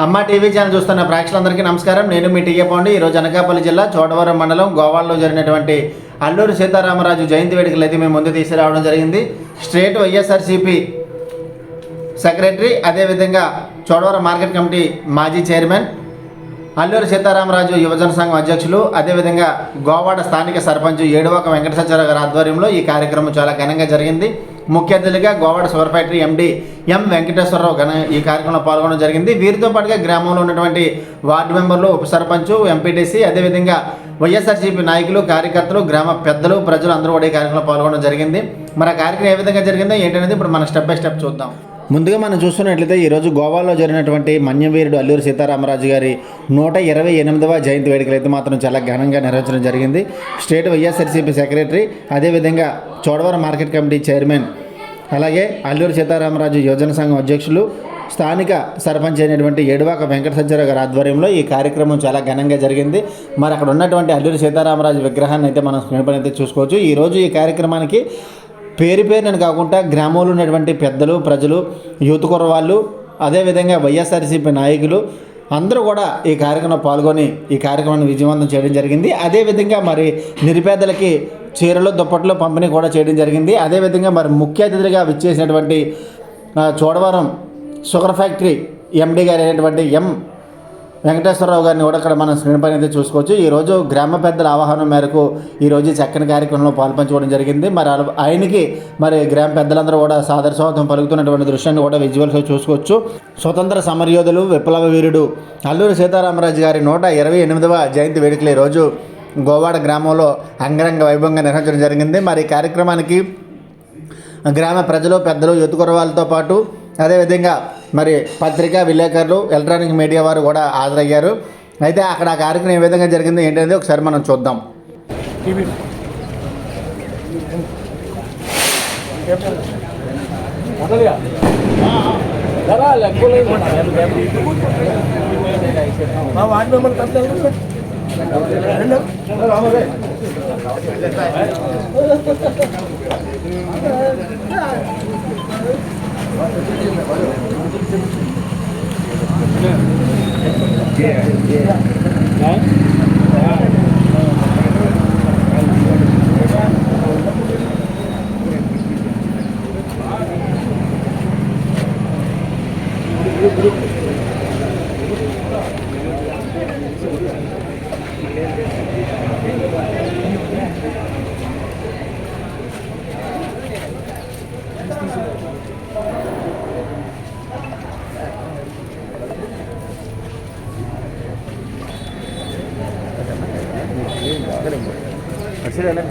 అమ్మ TV channel చూస్తున్న ప్రేక్షకులందరికీ నమస్కారం. నేను మీ టీఏ పాండి. ఈరోజు అనకాపల్లి జిల్లా చోడవరం మండలం గోవాలో జరిగినటువంటి అల్లూరు సీతారామరాజు జయంతి వేడుకలు అయితే మేము ముందు తీసుకురావడం జరిగింది. స్టేట్ వైఎస్ఆర్సీపీ సెక్రటరీ అదేవిధంగా చోడవరం మార్కెట్ కమిటీ మాజీ చైర్మన్ అల్లూరి సీతారామరాజు యువజన సంఘం అధ్యక్షులు అదేవిధంగా గోవాడ స్థానిక సర్పంచ్ ఏడువాక వెంకట గారి ఆధ్వర్యంలో ఈ కార్యక్రమం చాలా ఘనంగా జరిగింది. ముఖ్య అతిథిగా Govada sugar factory MD M Venkateswararao ఘన ఈ కార్యక్రమంలో పాల్గొనడం జరిగింది. వీరితో పాటుగా గ్రామంలో ఉన్నటువంటి వార్డు మెంబర్లు ఉప సర్పంచ్ ఎంపీటీసీ అదేవిధంగా వైఎస్ఆర్సీపీ నాయకులు కార్యకర్తలు గ్రామ పెద్దలు ప్రజలు అందరూ కూడా ఈ కార్యక్రమంలో పాల్గొనడం జరిగింది. మరి ఆ కార్యక్రమం ఏ విధంగా జరిగిందో ఏంటనేది ఇప్పుడు మనం స్టెప్ బై స్టెప్ చూద్దాం. ముందుగా మనం చూస్తున్నట్లయితే ఈరోజు గోవాలో జరిగినటువంటి మన్యవీరుడు అల్లూరి సీతారామరాజు గారి నూట ఇరవై ఎనిమిదవ జయంతి వేడుకలు అయితే మాత్రం చాలా ఘనంగా నిర్వహించడం జరిగింది. స్టేట్ వైఎస్ఆర్సీపీ సెక్రటరీ అదేవిధంగా చోడవరం మార్కెట్ కమిటీ చైర్మన్ అలాగే అల్లూరి సీతారామరాజు యోజన సంఘం అధ్యక్షులు స్థానిక సర్పంచ్ అయినటువంటి ఏడువాక వెంకట సత్యరావు గారి ఆధ్వర్యంలో ఈ కార్యక్రమం చాలా ఘనంగా జరిగింది. మరి అక్కడ ఉన్నటువంటి అల్లూరి సీతారామరాజు విగ్రహాన్ని అయితే మనం స్క్రీన్ పైన అయితే చూసుకోవచ్చు. ఈరోజు ఈ కార్యక్రమానికి పేరు పేరునని కాకుండా గ్రామంలో ఉన్నటువంటి పెద్దలు ప్రజలు యూత్ కుర్రవాళ్ళు అదేవిధంగా వైఎస్ఆర్సీపీ నాయకులు అందరూ కూడా ఈ కార్యక్రమంలో పాల్గొని ఈ కార్యక్రమాన్ని విజయవంతం చేయడం జరిగింది. అదేవిధంగా మరి నిరుపేదలకి చీరలు దుప్పట్లు పంపిణీ కూడా చేయడం జరిగింది. అదేవిధంగా మరి ముఖ్య అతిథిగా విచ్చేసినటువంటి చోడవరం షుగర్ ఫ్యాక్టరీ ఎండీ గారు అయినటువంటి ఎం వెంకటేశ్వరరావు గారిని కూడా ఇక్కడ మనం స్క్రీన్ పైన అయితే చూసుకోవచ్చు. ఈరోజు గ్రామ పెద్దల ఆహ్వానం మేరకు ఈరోజు చక్కని కార్యక్రమంలో పాల్పంచుకోవడం జరిగింది. మరి ఆయనకి మరి గ్రామ పెద్దలందరూ కూడా సాదర స్వాగతం పలుకుతున్నటువంటి దృశ్యాన్ని కూడా విజువల్స్లో చూసుకోవచ్చు. స్వతంత్ర సమరయోధులు విప్లవ వీరుడు అల్లూరి సీతారామరాజు గారి నూట ఇరవై ఎనిమిదవ జయంతి వేడుకలు ఈరోజు గోవాడ గ్రామంలో అంగరంగ వైభవంగా నిర్వహించడం జరిగింది. మరి ఈ కార్యక్రమానికి గ్రామ ప్రజలు పెద్దలు యువకురవాళ్ళతో పాటు అదేవిధంగా మరి పత్రికా విలేకరులు ఎలక్ట్రానిక్ మీడియా వారు కూడా హాజరయ్యారు. అయితే అక్కడ ఆ కార్యక్రమం ఏ విధంగా జరిగింది ఏంటనేది ఒకసారి మనం చూద్దాం. Yeah, yeah. Right? Galing mo. Magsira lang.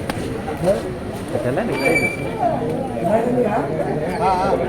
Katalan eh. Ah, ah.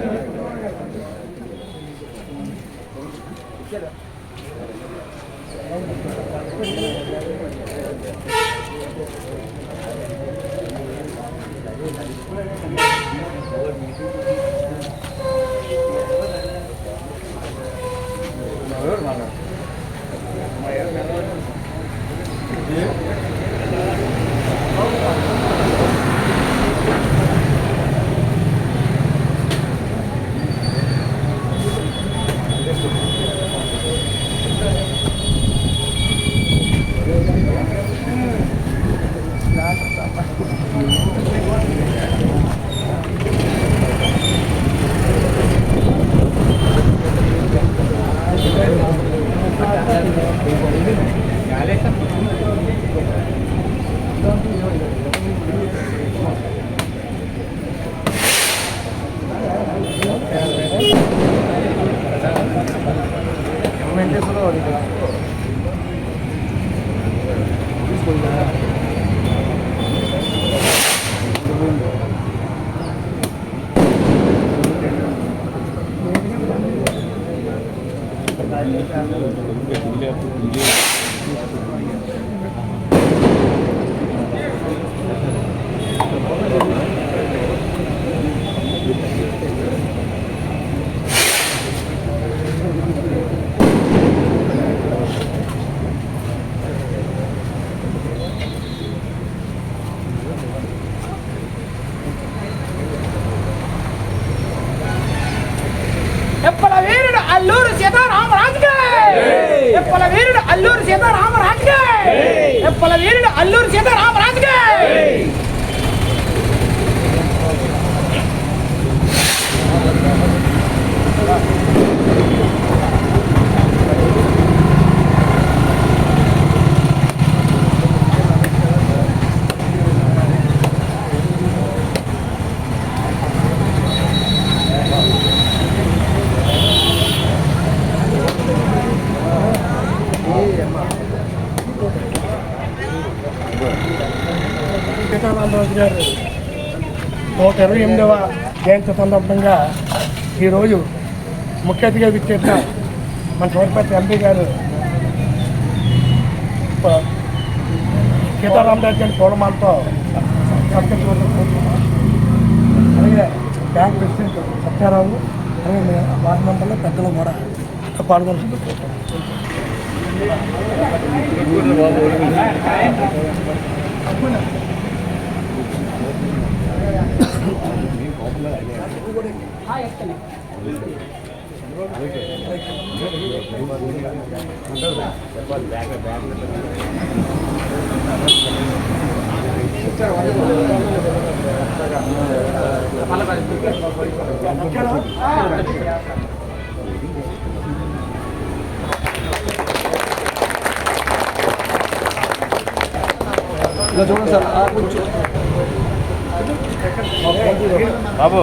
మా వార్డు మెంబర్ అల్లూరు సీతారామరాజుకే ఎప్పల వీరుడు అల్లూరు సీతారామరాజుకే ఎప్పల వీరుడు అల్లూరు సీతారామరాజుకే సీతారామరాజు గారు. నూట ఇరవై ఎనిమిదవ జయంతి సందర్భంగా ఈరోజు ముఖ్య అతిథిగా విచ్చేసిన మన సోర్పతి ఎంపీ గారు సీతారామరాజు గారి పూలమాలతో అలాగే బ్యాంక్ ప్రెసిడెంట్ సత్యారావు అలాగే వార్డు మెంబర్లు పెద్దలు కూడా పాల్గొనాల్సింది కోరుతున్నాం బాబు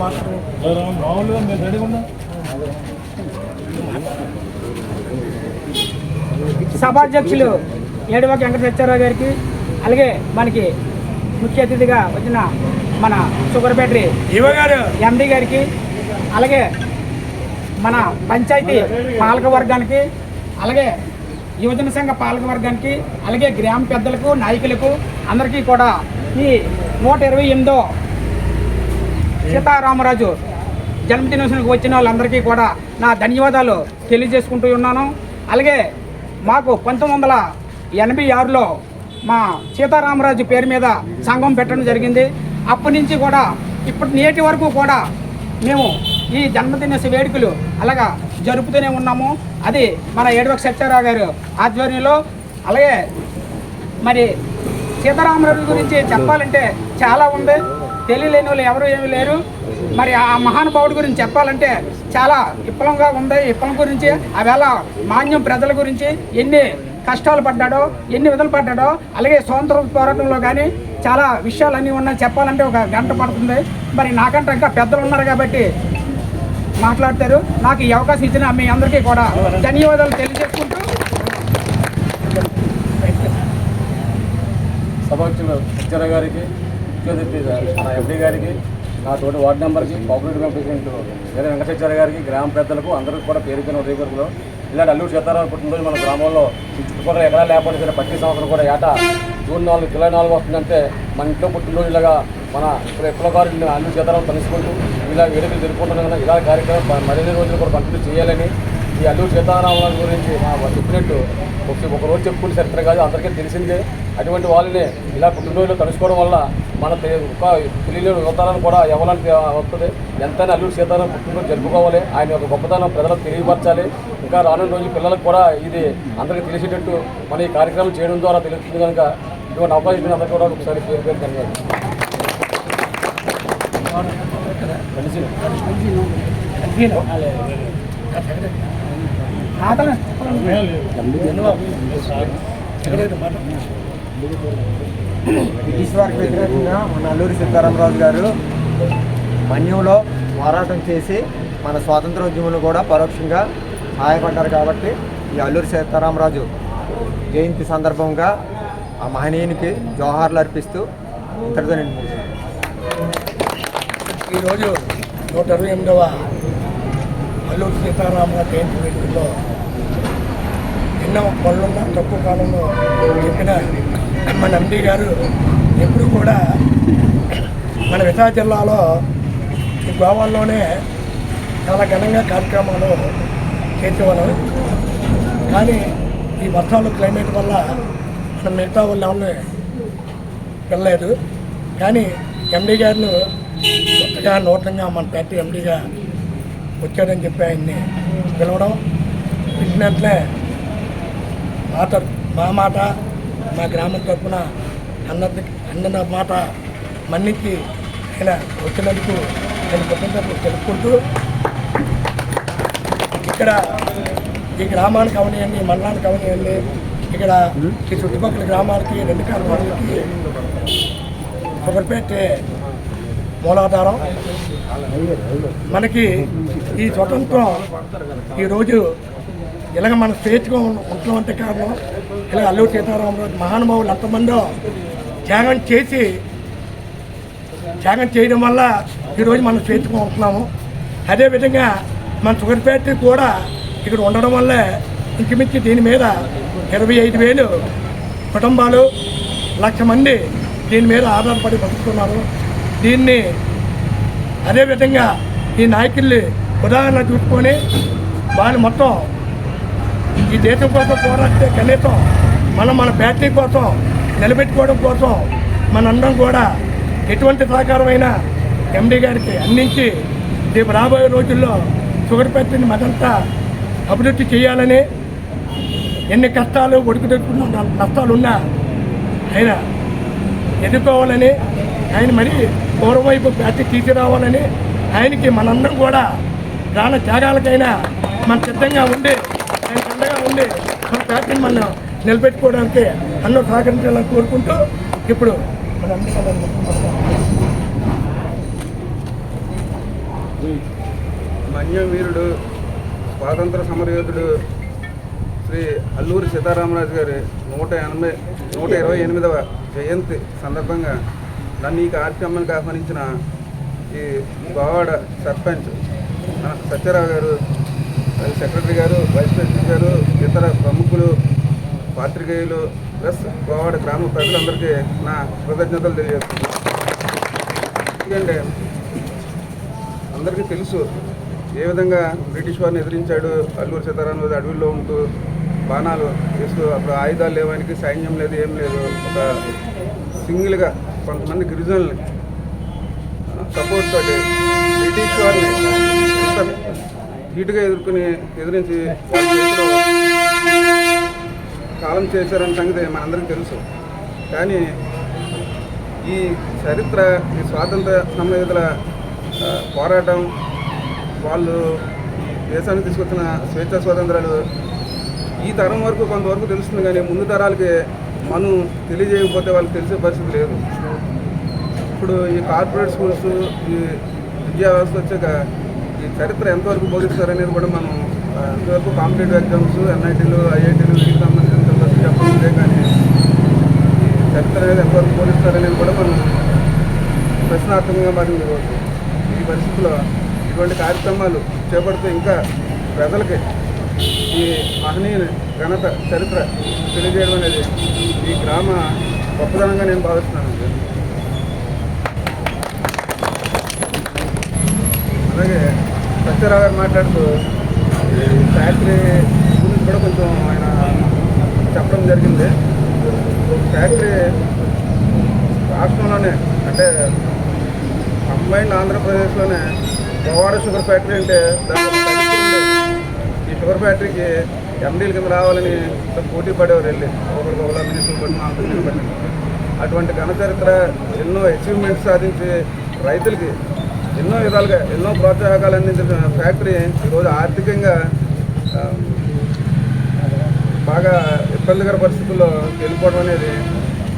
మాట్లాడు సభాధ్యక్షులు ఏడవ వెంకటేశ్వరరావు గారికి అలాగే మనకి ముఖ్య అతిథిగా వచ్చిన మన షుగర్ గారు. ఎండి గారికి అలాగే మన పంచాయతీ పాలక వర్గానికి అలాగే యువజన సంఘ పాలక వర్గానికి అలాగే గ్రామ పెద్దలకు నాయకులకు అందరికీ కూడా ఈ నూట ఇరవై ఎనిమిదో సీతారామరాజు జన్మదినోత్సవానికి వచ్చిన వాళ్ళందరికీ కూడా నా ధన్యవాదాలు తెలియజేసుకుంటూ ఉన్నాను. అలాగే మాకు పంతొమ్మిది వందల ఎనభై ఆరులో మా సీతారామరాజు పేరు మీద సంఘం పెట్టడం జరిగింది. అప్పటి నుంచి కూడా ఇప్పటి నేటి వరకు కూడా మేము ఈ జన్మదిన వేడుకలు అలాగా జరుపుతూనే ఉన్నాము. అది మన ఏడువక సత్యారావు గారు ఆధ్వర్యంలో అలాగే మరి సీతారామరాజు గురించి చెప్పాలంటే చాలా ఉంది. తెలియలేని వాళ్ళు ఎవరు ఏమీ లేరు. మరి ఆ మహానుభావుడి గురించి చెప్పాలంటే చాలా విప్లవంగా ఉంది విప్లవం గురించి. ఆవేళ మాన్యం ప్రజల గురించి ఎన్ని కష్టాలు పడ్డాడో ఎన్ని విధులు పడ్డాడో అలాగే స్వతంత్ర పోరాటంలో కానీ చాలా విషయాలన్నీ ఉన్నాయి. చెప్పాలంటే ఒక గంట పడుతుంది. మరి నాకంటే ఇంకా పెద్దలు ఉన్నారు కాబట్టి మాట్లాడతారు. నాకు ఈ అవకాశం ఇచ్చిన మీ అందరికీ కూడా ధన్యవాదాలు తెలియజేసుకుంటూ సభాధ్యక్షులు సత్యార గారికి ముఖ్య ఎంపీ గారికి నా తోటి వార్డు నెంబర్కి కోఆపరేటివ్ బ్యాంక్ ప్రెసిడెంట్ వేరే వెంకటేశ్వర గారికి గ్రామ పెద్దలకు అందరికీ కూడా పేరుకున్న పేరు ఉదయపూర్లో ఇలాంటి అల్లూరు సీతారాం పుట్టినరోజు మన గ్రామంలో చుట్టుపక్కల ఎక్కడా లేకపోతే సరే ప్రతి సంవత్సరం కూడా ఏటా జూన్ నాలుగు జూలై నాలుగు వస్తుందంటే మన ఇంట్లో పుట్టినరోజు ఇలాగా మన ఇప్పుడు ఎప్పుడో గారు అల్లూరు సీతారాం కలుసుకుంటూ ఇలా వేడుకలు జరుపుకుంటున్నాం కదా ఇలా కార్యక్రమం మరిన్ని రోజులు కూడా కంటిన్యూ చేయాలని ఈ అల్లూరు సీతారామరాజు గురించి చెప్పినట్టు ఒక రోజు చెప్పుకుని చరిత్ర కాదు అందరికీ తెలిసిందే. అటువంటి వాళ్ళని ఇలా పుట్టినరోజులు కలుసుకోవడం వల్ల మన తె- ఒక తెలియలేని యువతరాన్ని కూడా ఎవరికి వస్తుంది ఎంతైనా అల్లూరు సీతారాం పుట్టినరోజు జరుపుకోవాలి. ఆయన యొక్క గొప్పతనం ప్రజలకు తెలియపరచాలి. ఇంకా రానున్న రోజు పిల్లలకు కూడా ఇది అందరికీ తెలిసేటట్టు మన ఈ కార్యక్రమం చేయడం ద్వారా తెలుస్తుంది కనుక ఇటువంటి అవకాశం అందరికీ కూడా ఒకసారి పేరు పేరు ధన్యవాదాలు. బ్రిటిష్ వారికి వ్యతిరేకంగా మన అల్లూరి సీతారామరాజు గారు మన్యంలో పోరాటం చేసి మన స్వాతంత్రోద్యమంలో కూడా పరోక్షంగా సహాయపడ్డారు కాబట్టి ఈ అల్లూరి సీతారామరాజు జయంతి సందర్భంగా ఆ మహనీయునికి జోహార్లు అర్పిస్తూ ఇంతటితో నేను ఈరోజు నూట అరవై ఎనిమిదవ అల్లూరు సీతారామ జయంతి వేడుకల్లో ఎన్నో పనులున్న తక్కువ కాలంలో చెప్పిన మన ఎండి గారు ఎప్పుడు కూడా మన విశాఖ జిల్లాలో ఈ గోవాల్లోనే చాలా ఘనంగా కార్యక్రమాలు చేసేవాళ్ళం. కానీ ఈ వర్షాలు క్లైమేట్ వల్ల మనం మిగతా వాళ్ళు ఎవరిని వెళ్ళలేదు. కానీ ఎండి గారిని కొత్తగా నూతనంగా మన పార్టీ ఎండిగా వచ్చాడని చెప్పి ఆయన్ని పిలవడం. పిలిచినట్లే మాట మా మాట మా గ్రామం తరపున అన్నది అన్న మాట మన్నించి ఆయన వచ్చినందుకు నేను కృతజ్ఞతలు తెలుపుకుంటూ ఇక్కడ ఈ గ్రామానికి అవనియండి మండలానికి అవనియండి. ఇక్కడ ఈ చుట్టుపక్కల గ్రామాలకి రెండు గ్రామాలకి కొబ్బరిపేట మూలాధారం. మనకి ఈ స్వతంత్రం ఈరోజు ఇలాగ మన స్వేచ్ఛగా ఉం- అంటే కారణం ఇలా అల్లు సీతారామరాజు మహానుభావులు ఎంతమందో త్యాగం చేసి త్యాగం చేయడం వల్ల ఈరోజు మనం స్వేచ్ఛగా ఉంటున్నాము. అదేవిధంగా మన షుగర్ ఫ్యాక్టరీ కూడా ఇక్కడ ఉండడం వల్లే ఇంచుమించి దీని మీద ఇరవై ఐదు వేలు కుటుంబాలు లక్ష మంది దీని మీద ఆధారపడి బతుకుతున్నారు. దీన్ని అదేవిధంగా ఈ నాయకుల్ని ఉదాహరణ చూసుకొని వాళ్ళు మొత్తం ఈ దేశం కోసం పోరాడితే కనీసం మనం మన ఫ్యాక్టరీ కోసం నిలబెట్టుకోవడం కోసం మనందరం కూడా ఎటువంటి సహకారమైన ఎండీ గారికి అందించి రేపు రాబోయే రోజుల్లో షుగర్ ఫ్యాక్టరీని మదంతా అభివృద్ధి చేయాలని ఎన్ని కష్టాలు ఒడుకు తెచ్చుకున్న నష్టాలు ఉన్నా ఆయన ఎదుర్కోవాలని ఆయన మరి పూర్వవైపు ఫ్యాక్టరీ తీసుకురావాలని ఆయనకి మనందరం కూడా ప్రాణ త్యాగాలకైనా మన సిద్ధంగా ఉండి ఆయన అండగా ఉండి మన ఫ్యాక్టరీని మనం నిలబెట్టుకోవడానికి అందరూ సహకరించాలని కోరుకుంటూ ఇప్పుడు మన మన్యవీరుడు స్వాతంత్ర సమరయోధుడు శ్రీ అల్లూరి సీతారామరాజు గారి నూట ఎనభై నూట ఇరవై ఎనిమిదవ జయంతి సందర్భంగా నన్ను ఈ కార్యక్రమానికి ఆహ్వానించిన ఈ గోవాడ సర్పంచ్ సత్యరావు గారు సెక్రటరీ గారు వైస్ ప్రెసిడెంట్ గారు ఇతర ప్రముఖులు పాత్రికేయులు ప్లస్ గోవాడ గ్రామ ప్రజలందరికీ నా కృతజ్ఞతలు తెలియజేస్తున్నాను. ఎందుకంటే అందరికీ తెలుసు ఏ విధంగా బ్రిటిష్ వారిని ఎదిరించాడు అల్లూరు సీతారామరాజు అడవిలో ఉంటూ బాణాలు వేస్తూ అప్పుడు ఆయుధాలు లేవానికి సైన్యం లేదు ఏం లేదు. ఒక సింగిల్గా కొంతమంది గిరిజనుల్ని సపోర్ట్ తోటి బ్రిటిష్ వారిని ఎంత ధీటుగా ఎదుర్కొని ఎదిరించి వాళ్ళ కాలం చేశారని సంగతి మనందరికీ తెలుసు. కానీ ఈ చరిత్ర ఈ స్వాతంత్ర సమయుధుల పోరాటం వాళ్ళు దేశానికి తీసుకొచ్చిన స్వేచ్ఛ స్వాతంత్రాలు ఈ తరం వరకు కొంతవరకు తెలుస్తుంది కానీ ముందు తరాలకి మనం తెలియజేయకపోతే వాళ్ళకి తెలిసే పరిస్థితి లేదు. ఇప్పుడు ఈ కార్పొరేట్ స్కూల్స్ ఈ విద్యా వ్యవస్థ వచ్చాక ఈ చరిత్ర ఎంతవరకు బోధిస్తారనేది కూడా మనం ఎంతవరకు ఇంతవరకు కాంపిటేటివ్ ఎగ్జామ్స్ ఎన్ఐటీలు ఐఐటీలు వీటికి సంబంధించిన సిలబస్ చెప్పాలంటే కానీ ఈ చరిత్ర అనేది ఎంతవరకు బోధిస్తారనేది కూడా మనం ప్రశ్నార్థకంగా మారింది ఈ పరిస్థితిలో ఇటువంటి కార్యక్రమాలు చేపడితే ఇంకా ప్రజలకి ఈ మహనీయుని ఘనత చరిత్ర తెలియజేయడం అనేది ఈ గ్రామ గొప్పదనంగా నేను భావిస్తున్నాను అలాగే సత్యరావు గారు మాట్లాడుతూ ఈ ఫ్యాక్టరీ గురించి కూడా కొంచెం ఆయన చెప్పడం జరిగింది. ఫ్యాక్టరీ రాష్ట్రంలోనే అంటే కంబైన్డ్ ఆంధ్రప్రదేశ్లోనే గోవాడ షుగర్ ఫ్యాక్టరీ అంటే ఈ షుగర్ ఫ్యాక్టరీకి ఎండీల కింద రావాలని పోటీ పడేవారు వెళ్ళి. ఒకరికి ఒకలా మినిస్టర్ పడిన ఆంధ్రప్రదేశ్ పడిన. అటువంటి ఘన చరిత్ర ఎన్నో అచీవ్మెంట్స్ సాధించి రైతులకి ఎన్నో విధాలుగా ఎన్నో ప్రోత్సాహకాలు అందించిన ఫ్యాక్టరీ ఈరోజు ఆర్థికంగా బాగా ఇబ్బందికర పరిస్థితుల్లో వెళ్ళిపోవడం అనేది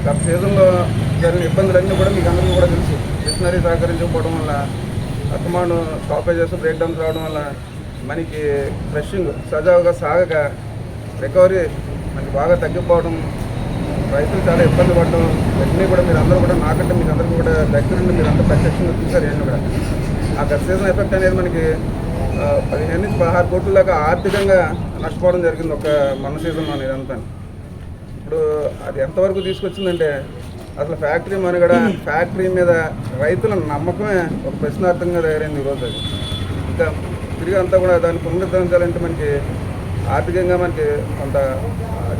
గత సీజన్లో జరిగిన ఇబ్బందులన్నీ కూడా మీకు అందరికీ కూడా తెలుసు. మిషనరీ సహకరించకపోవడం వల్ల అత్తమాను స్టాపేజెస్ బ్రేక్ డౌన్స్ రావడం వల్ల మనకి ఫ్రెషింగ్ సజావుగా సాగక రికవరీ మనకి బాగా తగ్గిపోవడం రైతులు చాలా ఇబ్బంది పడడం వెంటనే కూడా మీరు అందరూ కూడా నాకంటే మీకు అందరికీ కూడా దగ్గర నుండి మీరు అంతా ప్రత్యక్షంగా చూసారు ఏంటి కూడా. ఆ గత సీజన్ ఎఫెక్ట్ అనేది మనకి పదిహేను నుంచి పదహారు కోట్ల దాకా ఆర్థికంగా నష్టపోవడం జరిగింది ఒక మన సీజన్లో ఇదంతా. ఇప్పుడు అది ఎంతవరకు తీసుకొచ్చిందంటే అసలు ఫ్యాక్టరీ మనుగడ ఫ్యాక్టరీ మీద రైతుల నమ్మకమే ఒక ప్రశ్నార్థంగా తయారైంది ఈరోజు అది. ఇంకా తిరిగి అంతా కూడా దాన్ని పునరుద్ధరించాలంటే మనకి ఆర్థికంగా మనకి కొంత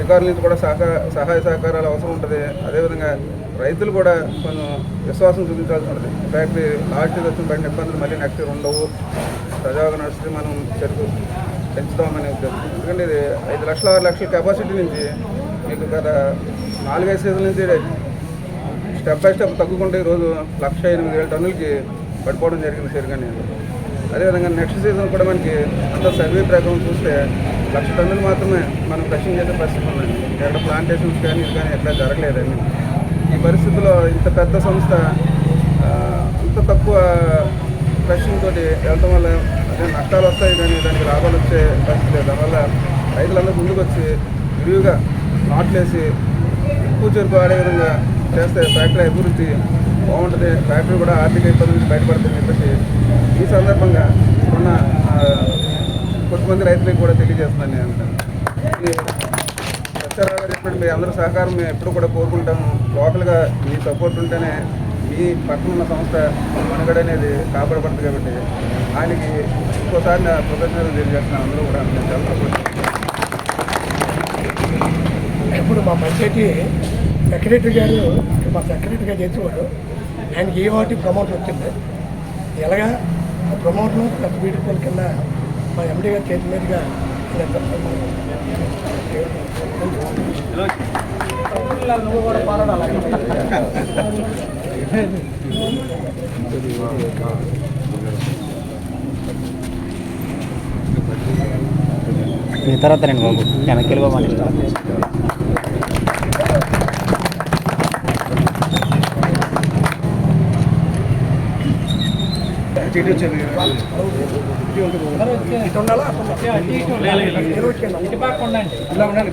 అధికారుల నుంచి కూడా సహకార సహాయ సహకారాలు అవసరం ఉంటుంది. అదేవిధంగా రైతులు కూడా కొంచెం విశ్వాసం చూపించాల్సి ఉంటుంది. ఫ్యాక్టరీ లాస్ట్ వచ్చిన పడిన ఇబ్బందులు మళ్ళీ నెక్స్ట్ ఇయర్ ఉండవు. సజావుగా నడిస్తే మనం చెరుకు పెంచుదామని ఉద్దేశం. ఎందుకంటే ఇది ఐదు లక్షల ఆరు లక్షల కెపాసిటీ నుంచి మీకు గత నాలుగైదు సీజన్ నుంచి స్టెప్ బై స్టెప్ తగ్గుకుంటే ఈరోజు లక్ష ఎనిమిది వేల టన్నులకి పడిపోవడం జరిగింది చెరుగని అదేవిధంగా నెక్స్ట్ సీజన్ కూడా మనకి అంత సర్వే ప్రకారం చూస్తే లక్ష టన్నులు మాత్రమే మనం క్రషింగ్ చేసే పరిస్థితి ఉందండి. ఎక్కడ ప్లాంటేషన్స్ కానీ ఇది కానీ ఎక్కడ జరగలేదండి. ఈ పరిస్థితిలో ఇంత పెద్ద సంస్థ ఇంత అంత తక్కువ క్రషింగ్ తోటి వెళ్ళటం వల్ల అదే నష్టాలు వస్తాయి కానీ దానికి లాభాలు వచ్చే పరిస్థితి లేదు. దానివల్ల రైతులందరూ ముందుకు వచ్చి విరివిగా నాట్లేసి ఎక్కువ చెరుకు ఆడే విధంగా చేస్తే ఫ్యాక్టరీ అభివృద్ధి బాగుంటుంది ఫ్యాక్టరీ కూడా ఆర్థిక ఇబ్బంది నుంచి బయటపడుతుంది చెప్పేసి ఈ సందర్భంగా ఉన్న కొంతమంది రైతులకు కూడా తెలియజేస్తున్నాను నేను సత్యారావు గారు మీ అందరూ సహకారం మేము ఎప్పుడు కూడా కోరుకుంటాము లోకల్గా మీ సపోర్ట్ ఉంటేనే మీ పక్కన ఉన్న సంస్థ మనుగడ అనేది కాపాడబడుతుంది కాబట్టి ఆయనకి ఇంకోసారి నా కృతజ్ఞతలు తెలియజేస్తున్నాను. అందరూ కూడా నేను చాలా ఇప్పుడు మా పంచాయతీ సెక్రటరీ గారు మా సెక్రటరీగా చేసేవాడు ఆయనకి ఏ వాటి ప్రమోషన్ వచ్చింది? ఎలాగా? ఆ ప్రమోషన్ పెద్ద బ్యూటిఫుల్ కింద మా ఎండీ గారి చేతి మీదుగా. నువ్వు కూడా పోరాడాలి తర్వాత రండి బాబు వెనక్కి వెళ్ళిపోమని ఇష్టం ఇటు ఉండాలా అటు ఉండాలా? ఏ రోజుకి వెళ్ళాలి? సెక్రటరీ గారు వెంకటేశ్వర ఎవరండి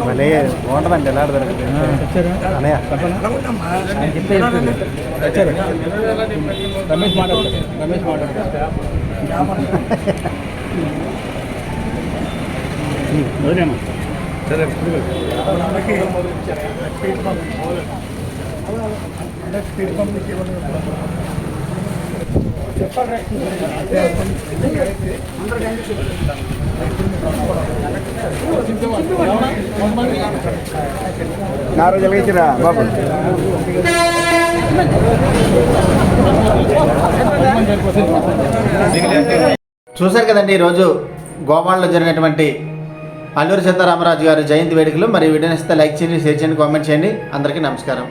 మళ్ళీ బాగుంటుందండి ఎలా అన్నయ్య ఎలా ఉందమ్మా? రమేష్ మాట్లాడతారు రమేష్ మాట్లాడతారు అందరికీ స్పీడ్ పంప్ అందరికీ రోజు బాబు. చూశారు కదండి ఈరోజు గోవాడలో జరిగినటువంటి అల్లూరి సీతారామరాజు గారి జయంతి వేడుకలు. మరి వీడియోని ఇస్తే లైక్ చేయండి షేర్ చేయండి కామెంట్ చేయండి. అందరికీ నమస్కారం.